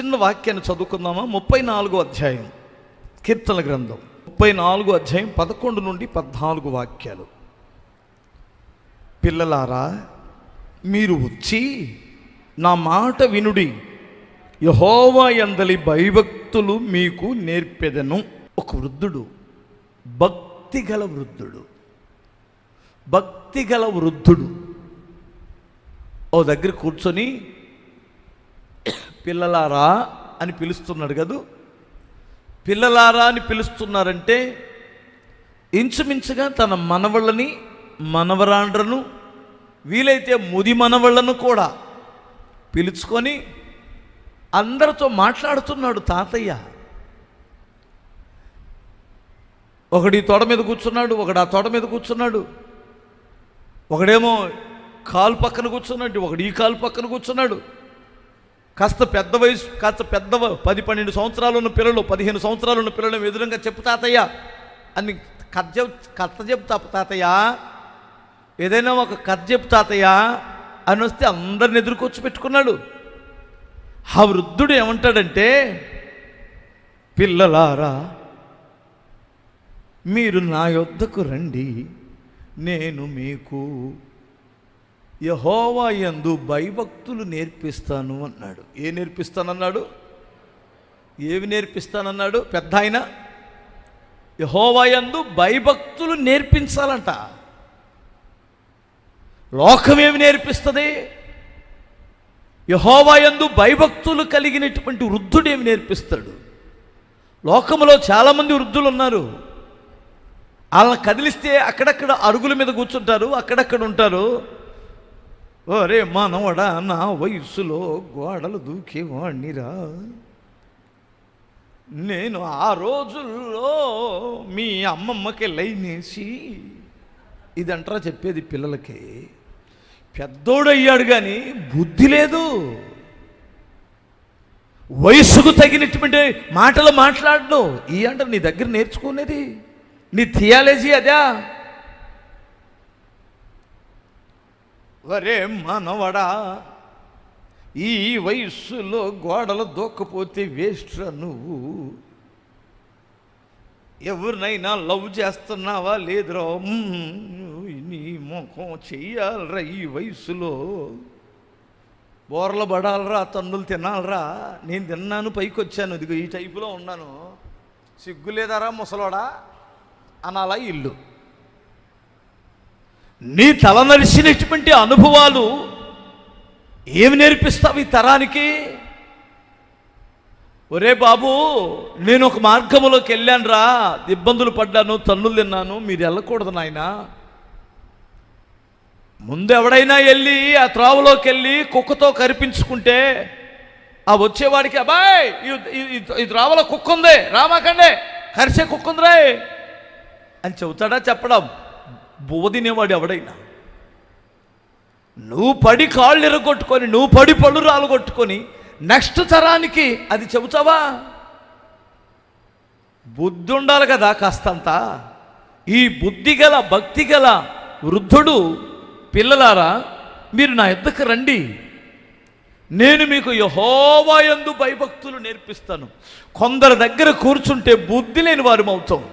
చిన్న వాక్యాన్ని చదువుకుందామా? ముప్పై నాలుగో అధ్యాయం. కీర్తన గ్రంథం. ముప్పై నాలుగో అధ్యాయం పదకొండు నుండి పద్నాలుగు వాక్యాలు. పిల్లలారా మీరు వచ్చి నా మాట వినుడి. యహోవా ఎందలి భయభక్తులు మీకు నేర్పెదను. ఒక వృద్ధుడు భక్తి గల వృద్ధుడు భక్తి గల వృద్ధుడు. ఓ దగ్గర కూర్చొని పిల్లలారా అని పిలుస్తున్నాడు కదూ? పిల్లలారా అని పిలుస్తున్నారంటే ఇంచుమించుగా తన మనవళ్ళని మనవరాండ్రను వీలైతే ముది మనవళ్ళను కూడా పిలుచుకొని అందరితో మాట్లాడుతున్నాడు తాతయ్య. ఒకడి తోట మీద కూర్చున్నాడు ఒకడు ఆ తోట మీద కూర్చున్నాడు. ఒకడేమో కాలు పక్కన కూర్చున్నాడు ఒకడు ఈ కాలు పక్కన కూర్చున్నాడు. కాస్త పెద్ద వయసు కాస్త పెద్ద పది పన్నెండు సంవత్సరాలు ఉన్న పిల్లలు పదిహేను సంవత్సరాలు ఉన్న పిల్లలు ఎదురుగా చెప్పు తాతయ్య అని కథ చెప్ కథ చెప్పు తాత తాతయ్య. ఏదైనా ఒక కథ చెప్పు తాతయ్య అని వస్తే అందరిని ఎదుర్కొచ్చి పెట్టుకున్నాడు. ఆ వృద్ధుడు ఏమంటాడంటే పిల్లలారా మీరు నా యొద్దకు రండి నేను మీకు యహోవా యందు భయభక్తులు నేర్పిస్తాను అన్నాడు. ఏ నేర్పిస్తానన్నాడు? ఏవి నేర్పిస్తానన్నాడు? పెద్ద ఆయన యహోవా యందు భయభక్తులు నేర్పించాలంట. లోకం ఏమి నేర్పిస్తుంది? యహోవా యందు భయభక్తులు కలిగినటువంటి వృద్ధుడు ఏమి నేర్పిస్తాడు? లోకంలో చాలామంది వృద్ధులు ఉన్నారు వాళ్ళని కదిలిస్తే అక్కడక్కడ అరుగుల మీద కూర్చుంటారు అక్కడక్కడ ఉంటారు. ఒరే మనవడా నా వయస్సులో గోడలు దూకేవాణ్ణిరా. నేను ఆ రోజుల్లో మీ అమ్మమ్మకి లైనేసి ఇదంటారా చెప్పేది పిల్లలకి పెద్దోడయ్యాడు కానీ బుద్ధి లేదు. వయసుకు తగినటువంటి మాటలు మాట్లాడడం ఈ అంటారు నీ దగ్గర నేర్చుకునేది? నీ థియాలజీ అదా? వరే మనవడా ఈ వయస్సులో గోడలు దూకపోతే వేస్ట్రా నువ్వు. ఎవరినైనా లవ్ చేస్తున్నావా లేదురా? నీ ముఖం చెయ్యాలరా ఈ వయసులో బోర్లు పడాలరా తన్నులు తినాలరా. నేను తిన్నాను పైకి వచ్చాను ఇదిగో ఈ టైపులో ఉన్నాను. సిగ్గు లేదారా ముసలోడా? అనాలా ఇల్లు. నీ తల నడిచినటువంటి అనుభవాలు ఏమి నేర్పిస్తావు ఈ తరానికి? ఒరే బాబు నేను ఒక మార్గంలోకి వెళ్ళాను రా ఇబ్బందులు పడ్డాను తన్నులు తిన్నాను. మీరు వెళ్ళకూడదు నాయన. ముందు ఎవడైనా వెళ్ళి ఆ త్రావులోకి వెళ్ళి కుక్కతో కరిపించుకుంటే ఆ వచ్చేవాడికి అబ్బాయ్ ఈ- త్రావలో కుక్క ఉంది. రామాకండే. కరిసే కుక్క ఉందిరాయ్ అని చెబుతాడా చెప్పడం? బోధినేవాడు ఎవడైనా? నువ్వు పడి కాళ్ళు ఎరగొట్టుకొని నువ్వు పడి పళ్ళు రాలుగొట్టుకొని నెక్స్ట్ తరానికి అది చెబుతావా? బుద్ధి ఉండాలి కదా కాస్తంత. ఈ బుద్ధి గల భక్తి గల వృద్ధుడు పిల్లలారా మీరు నా ఎద్దకు రండి. నేను మీకు యహోవాయందు భయభక్తులు నేర్పిస్తాను. కొందరి దగ్గర కూర్చుంటే బుద్ధి లేని వారు అవుతాం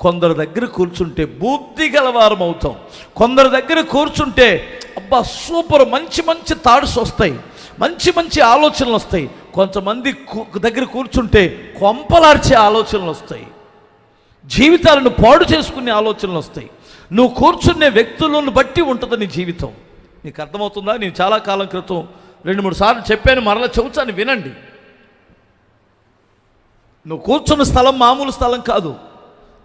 కొందరి దగ్గర కూర్చుంటే బుద్ధి గలవారం అవుతాం. కొందరి దగ్గర కూర్చుంటే అబ్బా సూపర్ మంచి మంచి థాట్స్ వస్తాయి. మంచి మంచి ఆలోచనలు వస్తాయి. కొంతమంది దగ్గర కూర్చుంటే కొంపలార్చే ఆలోచనలు వస్తాయి. జీవితాలను పాడు చేసుకునే ఆలోచనలు వస్తాయి. నువ్వు కూర్చునే వ్యక్తులను బట్టి ఉంటుంది నీ జీవితం. నీకు అర్థమవుతుందా? నేను చాలా కాలం క్రితం రెండు మూడు సార్లు చెప్పాను మరలా చెబుతాను వినండి. నువ్వు కూర్చున్న స్థలం మామూలు స్థలం కాదు.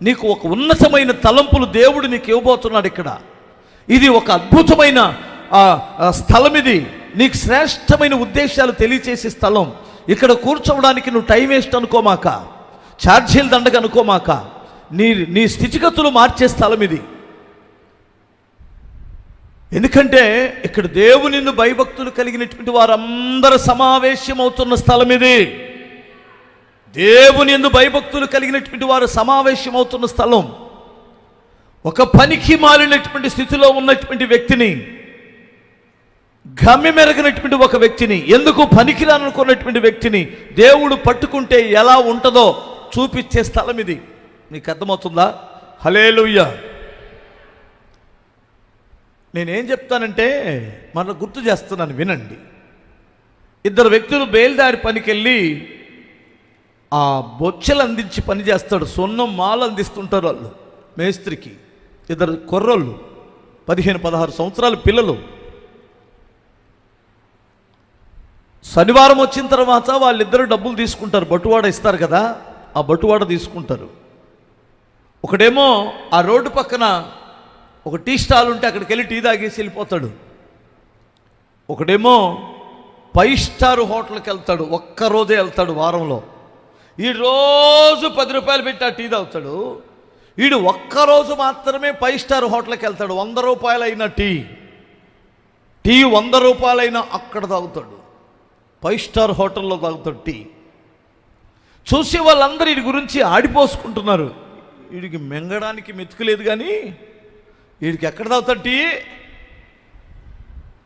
నీకు ఒక ఉన్నతమైన తలంపులు దేవుడు నీకు ఇవ్వబోతున్నాడు ఇక్కడ. ఇది ఒక అద్భుతమైన స్థలం ఇది. నీకు శ్రేష్టమైన ఉద్దేశాలు తెలియచేసే స్థలం. ఇక్కడ కూర్చోవడానికి నువ్వు టైం వేస్ట్ అనుకోమాక. ఛార్జీలు దండగ అనుకోమాక. నీ నీ స్థితిగతులు మార్చే స్థలం ఇది. ఎందుకంటే ఇక్కడ దేవుని భయభక్తులు కలిగినటువంటి వారందరూ సమావేశమవుతున్న స్థలం ఇది. దేవుని ఎందు భయభక్తులు కలిగినటువంటి వారు సమావేశమవుతున్న స్థలం. ఒక పనికి మారినటువంటి స్థితిలో ఉన్నటువంటి వ్యక్తిని గమ్యమెరగినటువంటి ఒక వ్యక్తిని ఎందుకు పనికిరాననుకున్నటువంటి వ్యక్తిని దేవుడు పట్టుకుంటే ఎలా ఉంటుందో చూపించే స్థలం ఇది. మీకు అర్థమవుతుందా? హలేలుయ్య నేనేం చెప్తానంటే మన గుర్తు చేస్తున్నాను వినండి. ఇద్దరు వ్యక్తులు బయలుదారి పనికి వెళ్ళి ఆ బొచ్చెలు అందించి పని చేస్తాడు సొన్నం మాలు అందిస్తుంటారు వాళ్ళు. మేస్త్రికి ఇద్దరు కుర్రోళ్ళు పదిహేను పదహారు సంవత్సరాల పిల్లలు. శనివారం వచ్చిన తర్వాత వాళ్ళిద్దరు డబ్బులు తీసుకుంటారు బట్టువాడ ఇస్తారు కదా ఆ బట్టువాడ తీసుకుంటారు. ఒకడేమో ఆ రోడ్డు పక్కన ఒక టీ స్టాల్ ఉంటే అక్కడికి వెళ్ళి టీ తాగేసి వెళ్ళిపోతాడు. ఒకడేమో ఫైవ్ స్టార్ హోటల్కి వెళ్తాడు ఒక్క రోజే వెళ్తాడు వారంలో. ఈ రోజు పది రూపాయలు పెట్టి ఆ టీ తాగుతాడు. వీడు ఒక్కరోజు మాత్రమే ఫైవ్ స్టార్ హోటల్కి వెళ్తాడు. వంద రూపాయలైన టీ. టీ వంద రూపాయలైనా అక్కడ తాగుతాడు. ఫైవ్ స్టార్ హోటల్లో తాగుతాడు టీ. చూసే వాళ్ళందరూ వీడి గురించి ఆడిపోసుకుంటున్నారు. వీడికి మెంగడానికి మెతుకులేదు కానీ వీడికి ఎక్కడ తాగుతాడు టీ?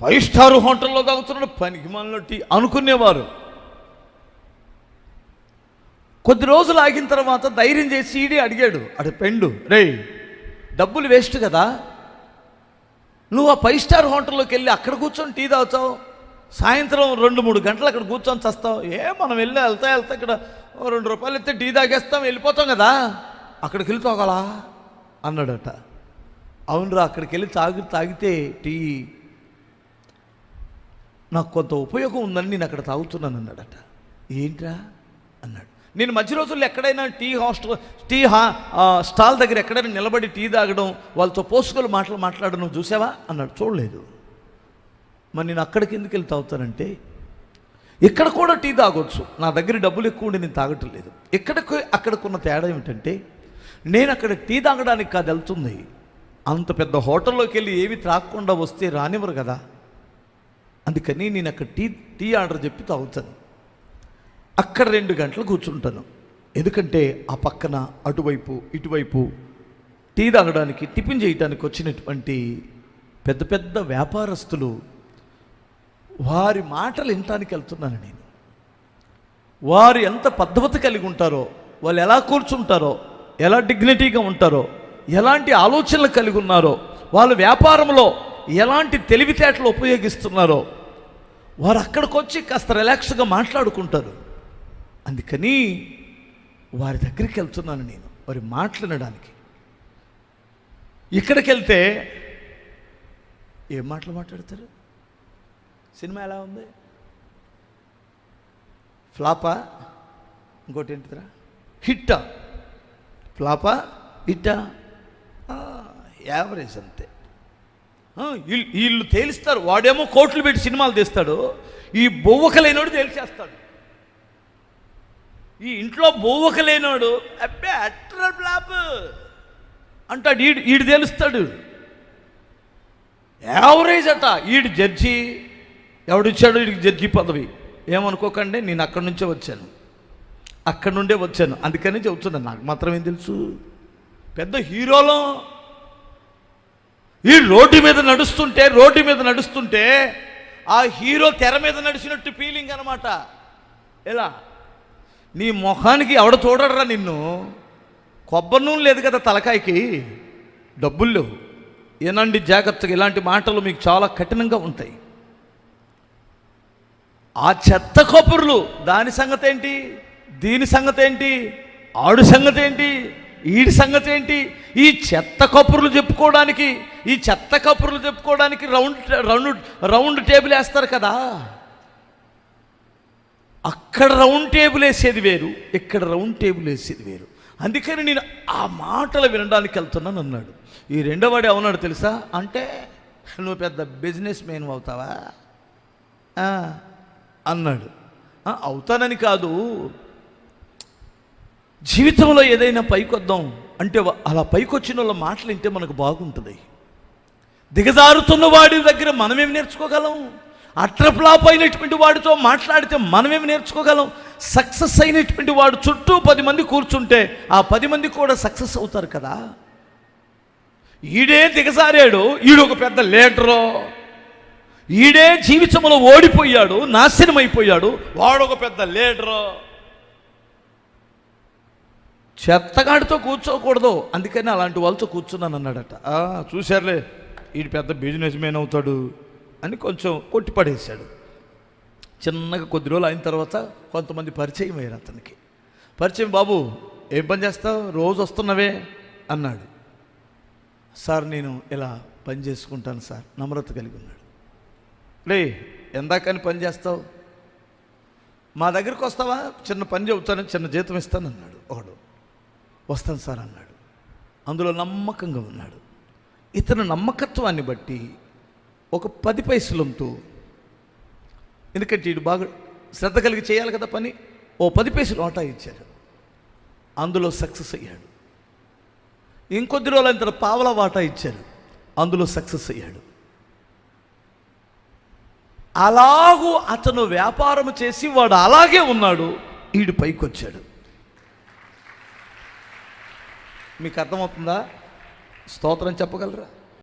ఫైవ్ స్టార్ హోటల్లో తాగుతున్నాడు. పనికి మనలో టీ అనుకునేవారు. కొద్ది రోజులు ఆగిన తర్వాత ధైర్యం చేసి ఈడీ అడిగాడు. అడు పెండు రే డబ్బులు వేస్ట్ కదా. నువ్వు ఆ ఫైవ్ స్టార్ హోటల్లోకి వెళ్ళి అక్కడ కూర్చొని టీ తాగుతావు. సాయంత్రం రెండు మూడు గంటలు అక్కడ కూర్చొని చస్తావు. ఏ మనం వెళ్ళి వెళ్తా వెళ్తా ఇక్కడ రెండు రూపాయలు ఇస్తే టీ తాగేస్తాం వెళ్ళిపోతాం కదా. అక్కడికి వెళ్ళిపోగలా అన్నాడట. అవునరా అక్కడికి వెళ్ళి తాగి తాగితే టీ నాకు కొంత ఉపయోగం ఉందని నేను అక్కడ తాగుతున్నాను అన్నాడట ఏంట్రా? అన్నాడు. నేను మధ్య రోజుల్లో ఎక్కడైనా టీ హాస్టల్ టీ హా స్టాల్ దగ్గర ఎక్కడైనా నిలబడి టీ తాగడం వాళ్ళతో పోసుకొని మాటలు మాట్లాడడం చూసావా? అన్నాడు. చూడలేదు. మరి నేను అక్కడికి ఎందుకు వెళ్ళి తాగుతానంటే ఇక్కడ కూడా టీ తాగొచ్చు. నా దగ్గర డబ్బులు ఎక్కువ ఉండి నేను తాగటం లేదు. ఇక్కడికి అక్కడికున్న తేడా ఏమిటంటే నేను అక్కడ టీ తాగడానికి కాదు వెళ్తుంది. అంత పెద్ద హోటల్లోకి వెళ్ళి ఏమి త్రాగకుండా వస్తే రానివ్వరు కదా. అందుకని నేను అక్కడ టీ టీ ఆర్డర్ చెప్పి తాగుతాను. అక్కడ రెండు గంటలు కూర్చుంటాను. ఎందుకంటే ఆ పక్కన అటువైపు ఇటువైపు టీ తాగడానికి టిఫిన్ చేయడానికి వచ్చినటువంటి పెద్ద పెద్ద వ్యాపారస్తులు వారి మాటలు వినటానికి వెళ్తున్నాను నేను. వారు ఎంత పద్ధతి కలిగి ఉంటారో వాళ్ళు ఎలా కూర్చుంటారో ఎలా డిగ్నిటీగా ఉంటారో ఎలాంటి ఆలోచనలు కలిగి ఉన్నారో వాళ్ళ వ్యాపారంలో ఎలాంటి తెలివితేటలు ఉపయోగిస్తున్నారో వారు అక్కడికి వచ్చి కాస్త రిలాక్స్గా మాట్లాడుకుంటారు. అందుకని వారి దగ్గరికి వెళ్తున్నాను నేను వారి మాట్లాడడానికి ఇక్కడికి వెళ్తే ఏం మాటలు మాట్లాడతారు? సినిమా ఎలా ఉంది? ఫ్లాపా? ఇంకోటి ఏంటిదిరా? హిట్టా? ఫ్లాపా? హిట్టా? యావరేజ్ అంతే. వీళ్ళు తేలిస్తారు. వాడేమో కోట్లు పెట్టి సినిమాలు తీస్తాడు. ఈ బొవ్వకలైనడు తేల్చేస్తాడు. ఈ ఇంట్లో బోవకలేనాడు. అబ్బే అట్ర ఫ్లాప్ అంటాడు ఈడు ఈడు తెలుస్తాడు. యావరేజ్ అట ఈడు జడ్జి. ఎవడిచ్చాడు వీడికి జడ్జి పదవి. ఏమనుకోకండి నేను అక్కడి నుంచే వచ్చాను. అక్కడి నుండే వచ్చాను. అందుకని చెబుతున్నాను నాకు మాత్రం ఏం తెలుసు. పెద్ద హీరోలో. ఈ రోడ్డు మీద నడుస్తుంటే రోడ్డు మీద నడుస్తుంటే ఆ హీరో తెర మీద నడిచినట్టు ఫీలింగ్ అనమాట ఎలా? నీ మొహానికి ఎవడ చూడడరా నిన్ను? కొబ్బరి నూనె లేదు కదా తలకాయకి? డబ్బులు లేవు. ఏనండి జాగ్రత్తగా ఇలాంటి మాటలు మీకు చాలా కఠినంగా ఉంటాయి. ఆ చెత్త కొబ్బరులు దాని సంగతి ఏంటి దీని సంగతి ఏంటి ఆడు సంగతి ఏంటి ఈడి సంగతి ఏంటి ఈ చెత్త కప్పుర్లు చెప్పుకోవడానికి ఈ చెత్త కప్పుర్లు చెప్పుకోవడానికి రౌండ్ రౌండ్ రౌండ్ టేబుల్ వేస్తారు కదా? అక్కడ రౌండ్ టేబుల్ వేసేది వేరు ఇక్కడ రౌండ్ టేబుల్ వేసేది వేరు. అందుకని నేను ఆ మాటలు వినడానికి వెళ్తున్నాను అన్నాడు. ఈ రెండోవాడు అవునాడు ఏమన్నాడు తెలుసా? అంటే నువ్వు పెద్ద బిజినెస్ మెయిన్ అవుతావా? అన్నాడు. అవుతానని కాదు. జీవితంలో ఏదైనా పైకొద్దాం. అంటే అలా పైకొచ్చిన వాళ్ళ మాటలు వింటే మనకు బాగుంటుంది. దిగజారుతున్న వాడి దగ్గర మనమేమి నేర్చుకోగలం? అట్రఫ్లాప్ అయినటువంటి వాడితో మాట్లాడితే మనమేమి నేర్చుకోగలం? సక్సెస్ అయినటువంటి వాడు చుట్టూ పది మంది కూర్చుంటే ఆ పది మంది కూడా సక్సెస్ అవుతారు కదా? ఈడే దిగసారాడు ఈడు ఒక పెద్ద లీడరు. ఈడే జీవితంలో ఓడిపోయాడు నాశనం అయిపోయాడు వాడొక పెద్ద లీడరు. చెత్తగాడితో కూర్చోకూడదు అందుకని అలాంటి వాళ్ళతో కూర్చున్నాను అన్నాడట చూశారులే వీడు పెద్ద బిజినెస్ మ్యాన్ అవుతాడు. అని కొంచెం కొట్టిపడేశాడు. చిన్నగా కొద్ది రోజులు అయిన తర్వాత కొంతమంది పరిచయం అయ్యారు అతనికి. పరిచయం బాబు ఏం పని చేస్తావు? రోజు వస్తున్నవే అన్నాడు. సార్ నేను ఇలా పని చేసుకుంటాను సార్ నమ్రత కలిగి ఉన్నాడు. లే ఎందాకని పని చేస్తావు? మా దగ్గరికి వస్తావా? చిన్న పని చెబుతాను చిన్న జీతం ఇస్తాను అన్నాడు ఒకడు. వస్తాను సార్ అన్నాడు. అందులో నమ్మకంగా ఉన్నాడు. ఇతని నమ్మకత్వాన్ని బట్టి ఒక పది పైసలంతో. ఎందుకంటే ఇటు బాగా శ్రద్ధ కలిగి చేయాలి కదా పని? ఓ పది పైసలు ఆటా ఇచ్చాడు అందులో సక్సెస్ అయ్యాడు. ఇంకొద్ది రోజులు ఆయన పావల వాటా ఇచ్చారు. అందులో సక్సెస్ అయ్యాడు. అలాగూ అతను వ్యాపారం చేసి వాడు అలాగే ఉన్నాడు. ఈడు పైకి వచ్చాడు మీకు అర్థమవుతుందా? స్తోత్రం చెప్పగలరా?